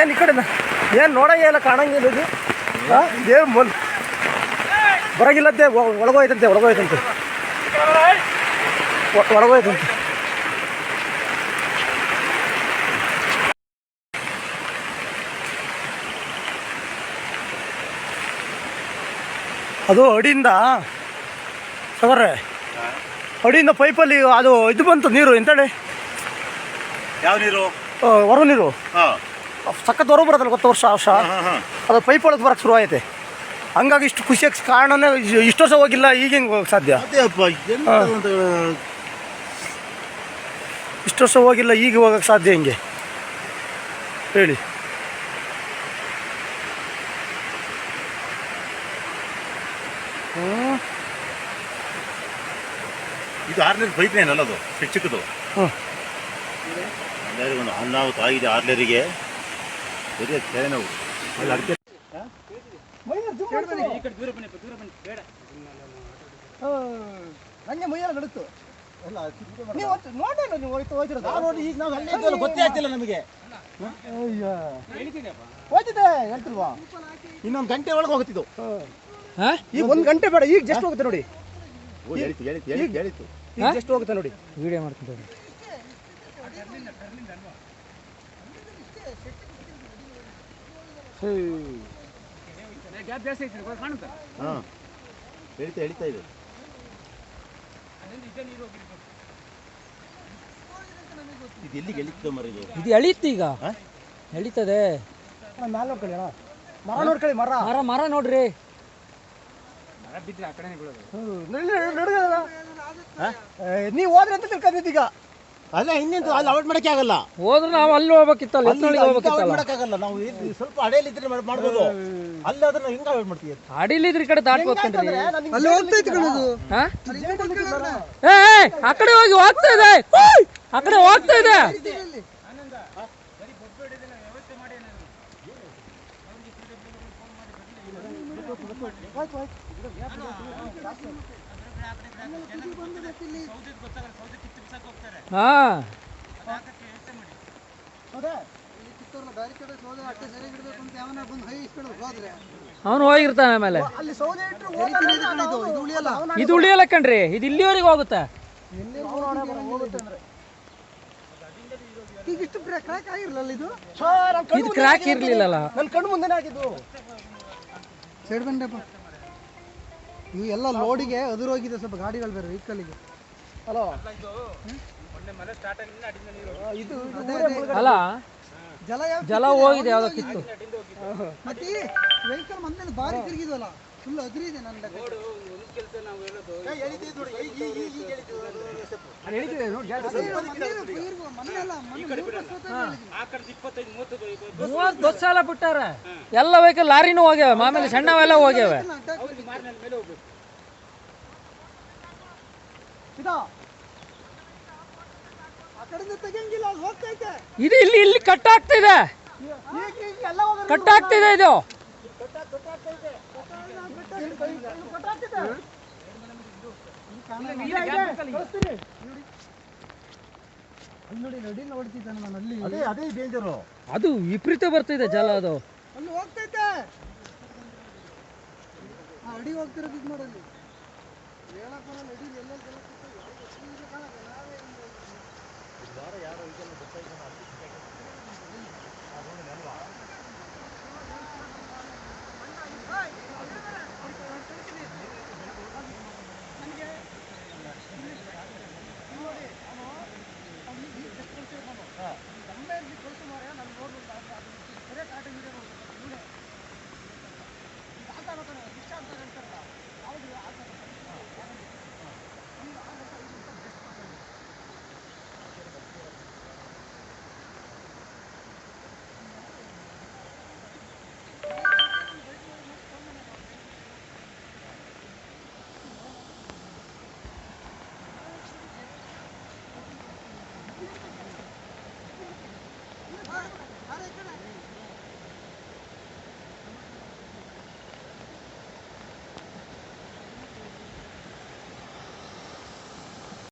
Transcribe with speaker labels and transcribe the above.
Speaker 1: ಏನು ಈ ಕಡೆ ಏನು ನೋಡಂಗೆ ಇಲ್ಲ ಕಾಣಂಗಿಲ್ಲ ಇದು. ಹಾಂ ಇದೇನು ಮೊಲ್ ಬರಗಿಲ್ಲಂತೆ ಒ- ಒಳಗೋಯ್ತಂತೆ ಒಳಗೋಯ್ತಂತೆ. ಒಳಗೋಯ್ತಂತೆ. ಅದು ಅಡಿಯಿಂದ ಸಗರ್ರೆ ಅಡಿಯಿಂದ ಪೈಪಲ್ಲಿ ಅದು ಇದು ಬಂತು ನೀರು ಎಂತೇಳಿ
Speaker 2: ಯಾವ ನೀರು?
Speaker 1: ಹೊರ ನೀರು.
Speaker 2: ಹಾ.
Speaker 1: ಸಖತ್ ಹೊರ ಬರೋದಲ್ಲ ಗೊತ್ತ ವರ್ಷ ವರ್ಷ? ಅದು ಪೈಪ್ ಒಳಗೆ ಬರೋಕ್ಕೆ ಶುರು ಆಯ್ತೆ. ಹಂಗಾಗಿ ಇಷ್ಟು ಖುಷಿಯಾಗಿ ಕಾರಣನೇ ಇಷ್ಟು ವರ್ಷ ಹೋಗಿಲ್ಲ ಈಗ ಹೆಂಗೆ ಹೋಗಕ್ಕೆ ಸಾಧ್ಯ ಇಷ್ಟು ವರ್ಷ ಹೋಗಿಲ್ಲ ಈಗ ಹೋಗಕ್ಕೆ ಸಾಧ್ಯ ಹಿಂಗೆ? ಹೇಳಿ.
Speaker 2: ಇದು ಆರ್ಲೇರ್ ಬೈಕ್ನೇ ಅಲ್ಲ ಅದು ಚಿಕ್ಕ ಚಿಕ್ಕದು. ಹ್ಞೂ ಒಂದು ಹನ್ನಾವತ್ತು ಆಗಿದೆ ಆರ್ಲೇರಿಗೆ. ಬರೀ ತಲೆ ನೋವು. ಅಲ್ಲಿ ಅಡಿಕೆ
Speaker 1: ನಂಗೆ ಮೈಯೆಲ್ಲ ನಡುತ್ತು. ನೀವು ನೋಡಲ್ಲ ನೀವು ಹೋಯ್ತು ನೋಡಿ
Speaker 2: ಈಗ ನಾವು ಅಲ್ಲೇ ಗೊತ್ತೇ ಆಗ್ತಿಲ್ಲ ನಮಗೆ.
Speaker 1: ಹೋಯ್ತಿದ್ದೆ ಹೇಳ್ತಿಲ್ವಾ?
Speaker 2: ಇನ್ನೊಂದು ಗಂಟೆ ಒಳಗೆ ಹೋಗ್ತಿದ್ದು.
Speaker 1: ಈಗ ಒಂದು ಗಂಟೆ ಬೇಡ ಈಗ ಜಸ್ಟ್ ಹೋಗುತ್ತೆ ನೋಡಿ. ಈಗ ಜಸ್ಟ್ ಹೋಗುತ್ತೆ ನೋಡಿ.
Speaker 3: ವಿಡಿಯೋ ಮಾಡ್ತೀನಿ.
Speaker 2: ಹಾಂ. ಹೇಳಿತಾ ಹೇಳಿತಾ ಇದೆ. ಇದು ಎಲ್ಲಿಗೆ ಎಳಿತದೆ ಮರ ಇದು?
Speaker 3: ಇದು ಎಳೀತು ಈಗ. ಎಳಿತದೆ.
Speaker 1: ಮ್ಯಾಲ ನೋಡ್ಕೊಳ್ಳಿ ಅಣ್ಣ. ಮರ ನೋಡ್ಕೊಳ್ಳಿ ಮರ.
Speaker 3: ಮರ ಮರ ನೋಡ್ರಿ.
Speaker 1: ನೀವು ಹೋದ್ರೆ ಅಂತ ತಿಳ್ಕೊಂಡಿದ್ದೀಗ.
Speaker 2: ಅಲ್ಲ ಇನ್ನೆಂತ ಅಲ್ಲಿ ಅವಾಯ್ಡ್ ಮಾಡಕ್ಕೆ ಆಗಲ್ಲ.
Speaker 3: ಹೋದ್ರೆ ನಾವು ಅಲ್ಲಿ ಹೋಗ್ಬೇಕಿತ್ತಲ್ಲ ಅಲ್ಲಿ
Speaker 2: ಅವಾಯ್ಡ್
Speaker 3: ಹೋಗ್ಬೇಕಿತ್ತಲ್ಲ?
Speaker 2: ಮಾಡಕ್ಕಾಗಲ್ಲ ನಾವು ಇದು ಸ್ವಲ್ಪ ಅಡೆಯಲ್ಲಿದ್ರೆ ಮಾಡ್- ಮಾಡ್ಬೋದು. ಅಲ್ಲಿ ಅದನ್ನ ಹೆಂಗ ಅವಾಯ್ಡ್ ಮಾಡ್ತೀವಿ?
Speaker 3: ಅಡಿಲಿದ್ರೆ ಈ ಕಡೆ ದಾಟ್ಬೋದು ಕಣ್ರಿ
Speaker 1: ಅಲ್ಲಿ ಹೋಗ್ತೈತಿ ಕಣದು
Speaker 3: ಹಾ? ಏ ಏ, ಆ ಕಡೆ ಹೋಗಿ ಹೋಗ್ತಾ ಇದೆ. ಓಯ್! ಆ ಕಡೆ ಹೋಗ್ತಾ ಇದೆ. ಹಾ. ಅವನು ಹೋಗಿರ್ತಾನೆ ಆಮೇಲೆ.
Speaker 1: ಇದು? ಉಳಿಯಲ್ಲ.
Speaker 3: ಇದು ಉಳಿಯಲ್ಲ ಕಣ್ರಿ. ಇದು ಇಲ್ಲಿವರೆಗೆ ಹೋಗುತ್ತೆ?
Speaker 1: ಇದು
Speaker 3: ಕ್ರ್ಯಾಕ್ ಇರ್ಲಿಲ್ಲಲ್ಲ.
Speaker 1: ನನ್ನ ಕಣ್ಣು ಮುಂದೆ ಆಗಿದ್ದು
Speaker 4: ಸೈಡ್ ಇವು ಎಲ್ಲ ಲೋಡಿಗೆ ಅದುರೋಗಿದೆ ಸ್ವಲ್ಪ ಗಾಡಿಗಳು ಬೇರೆ ವೆಹಿಕಲ್ಗೆ
Speaker 1: ಹಲೋ ಇದು
Speaker 3: ಅಲ್ಲ
Speaker 4: ಜಲ
Speaker 3: ಜಲ ಹೋಗಿದೆ ಯಾವ್ದೋ ಕಿತ್ತು
Speaker 4: ಮತ್ತೆ ವೆಹಿಕಲ್ ಮೊನ್ನೆ ಬಾರಿ ತಿರುಗಿದ್ವಲ್ಲ ಫುಲ್ ನನ್ನ.
Speaker 3: ಮೂವತ್ತು ಬಸ್ ಎಲ್ಲ ಬಿಟ್ಟಾರ ಎಲ್ಲ ವೆಹಿಕಲ್ ಲಾರಿನೂ ಹೋಗ್ಯಾವ ಮಾಮೇಲೆ ಸಣ್ಣವೆಲ್ಲ ಹೋಗ್ಯಾವ
Speaker 4: ಅಟ್ಯಾಕ್ ಹೋಗ್ಬೇಕು
Speaker 1: ಇದಾ
Speaker 4: ಆ ಕಡೆಯಿಂದ ತೆಗಿಯಂಗಿಲ್ಲ ಅಲ್ಲಿ ಹೋಗ್ತೈತೆ
Speaker 3: ಇದು ಇಲ್ಲಿ ಇಲ್ಲಿ ಕಟ್ ಆಗ್ತಿದೆ
Speaker 1: ಈಗ ಈಗ ಎಲ್ಲ
Speaker 3: ಕಟ್ ಆಗ್ತಿದೆ ಇದು.
Speaker 2: ಅದೇ
Speaker 3: ವಿಪರೀತ ಬರ್ತಿದೆ ಜಲ ಅದು.
Speaker 4: ಅಲ್ಲಿ ಹೋಗ್ತೈತೆ. ಅಡಿ ಹೋಗ್ತಿರೋದು ಇದು ನೋಡಲ್ಲಿ ಹೇಳಕ್ ಬರಲ್ಲ, ಅಡಿ ಎಲ್ಲ ಕೆಲಸ ಯಾರು ಈಗ